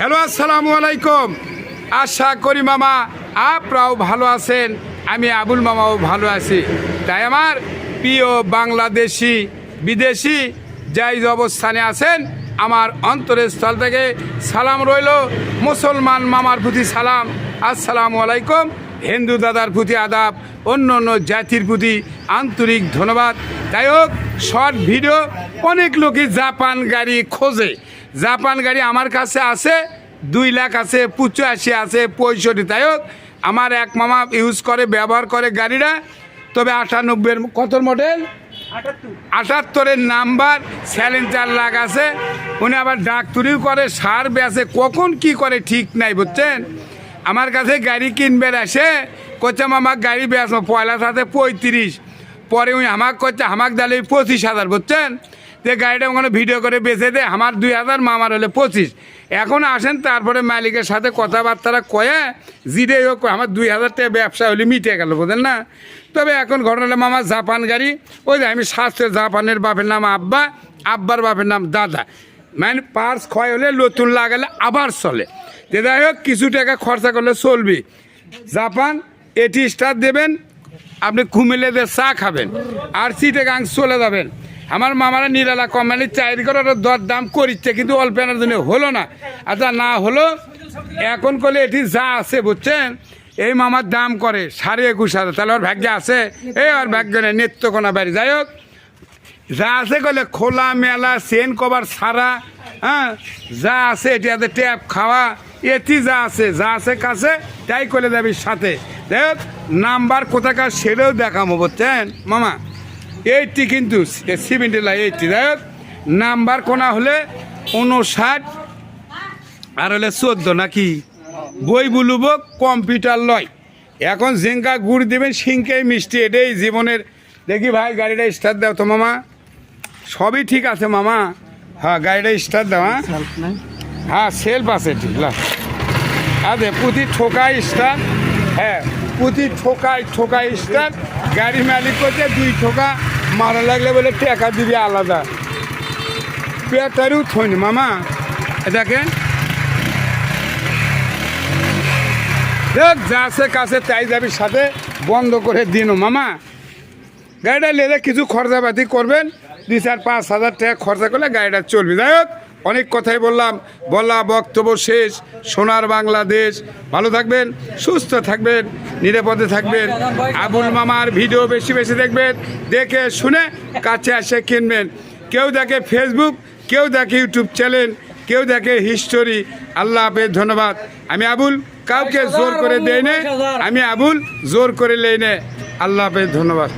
Hello, আসসালামু আলাইকুম। আশা করি মামা আপরাও ভালো আছেন, আমি আবুল মামাও ভালো আছি। তাই আমার প্রিয় বাংলাদেশি, বিদেশি যাই অবস্থানে আছেন, আমার অন্তরের স্থল থেকে সালাম রইল। মুসলমান মামার প্রতি সালাম। আসসালামু আলাইকুম। হিন্দু দাদার প্রতি আদাব, অন্য অন্য জাতির প্রতি আন্তরিক ধন্যবাদ। তাই হোক, শর্ট ভিডিও, অনেক লোকই জাপান গাড়ি খোঁজে। জাপান গাড়ি আমার কাছে আছে, দুই লাখ আছে, পঁচাশি আছে, পঁয়ষট্টি। তাই হোক, আমার এক মামা ইউজ করে, ব্যবহার করে গাড়িটা। তবে আটানব্বইয়ের কত মডেল আটাত্তরের নাম্বার স্যালেন্সার লাগ আছে। উনি আবার ডাক্তারিও করে, সার বেছে কখন কি করে ঠিক নাই, বুঝছেন? আমার কাছে গাড়ি কিনবে আসে করছে আমার গাড়ি বেচ, পয়লা সাথে পঁয়ত্রিশ। পরে উনি আমাক করছে আমাক দিলে পঁচিশ হাজার, বুঝছেন? যে গাড়িটা ওখানে ভিডিও করে বেচে দেয় আমার দুই হাজার, মামার হলে পঁচিশ। এখন আসেন, তারপরে মালিকের সাথে কথাবার্তা কয়ে জিরে হোক, আমার দুই হাজার টাকা ব্যবসা হলে মিটে গেল, বুঝলেন না? তবে এখন ঘটনা মামা জাপান গাড়ি, ওই যে আমি শাস্ত্রে জাপানের বাপের নাম আব্বা, আব্বার বাপের নাম দাদা। মানে পার্স ক্ষয় হলে নতুন লাগালে আবার চলে। যে যাই হোক, কিছু টাকা খরচা করলে চলবে। জাপান, এটি স্টার দেবেন, আপনি কুমিল্লে দিয়ে চা খাবেন, আর সিটে গাং চলে যাবেন। আমার মামারা নিরালা কোম্পানির চাকরি করে ওরা দর দাম করিচ্ছে, কিন্তু অল্প আনার জন্য হলো না। আচ্ছা না হলো, এখন করলে এটি যা আছে, বুঝছেন? এই মামার দাম করে সাড়ে একুশ হাজার। তাহলে ওর ভাগ্যে আছে? এই ওর ভাগ্য নেই নেত্রকোনা বাড়ি। যাই হোক, যা আছে কলে খোলা, মেলা সেন কভার, সারা হ্যাঁ? যা আছে এটিতে ট্যাপ, খাওয়া, এটি যা আছে যা আছে কাছে, তাই করে যাবি সাথে। দেখ নাম্বার কোথাকার সেটাও দেখাবো বুঝছেন? মামা এইটি কিন্তু সেভেন্টি লাই এইটি দেখ নাম্বার কোনা হলে উনষাট আর হলে চোদ্দ নাকি? বই বুলুব কম্পিউটার লয়। এখন জিঙ্কা গুড় দেবেন সিংকেই মিষ্টি এটাই জীবনের। দেখি ভাই গাড়িটা স্টার্ট দাও তো মামা। সবই ঠিক আছে মামা। হ্যাঁ গাড়িটা স্টার্ট দাও হ্যাঁ। হ্যাঁ সেলফ আছে ঠিক আরে প্রতি ঠোকাই স্টার্ট হ্যাঁ প্রতি ঠোকাই ঠোকাই স্টার্ট গাড়ি মালিক করছে দুই ঠোকা। মারা লাগলে বলে টাকা দিবি আলাদা। পেটারিও থইন মামা। দেখেন। দেখ, যা আছে কাছে, তাই যাবি সাথে, বন্ধ করে দিন, মামা। গাড়িটা নিলে কিছু খরচাপাতি করবেন, দুই চার পাঁচ হাজার টাকা খরচা করলে গাড়িটা চলবে। যাই হোক অনেক কথাই বললাম। বলা বক্তব্য শেষ। সোনার বাংলাদেশ। ভালো থাকবেন, সুস্থ থাকবেন, নিরাপদে থাকবেন। আবুল মামার ভিডিও বেশি বেশি দেখবেন, দেখে শুনে কাছে এসে কিনবেন। কেউ দেখে ফেসবুক কেউ দেখে ইউটিউব চ্যানেল কেউ দেখে হিস্টোরি আল্লাহ হাফেজ, ধন্যবাদ। আমি আবুল, কাউকে জোর করে দেয় আমি আবুল, জোর করে লেই নে আল্লাহ হাফেজ, ধন্যবাদ।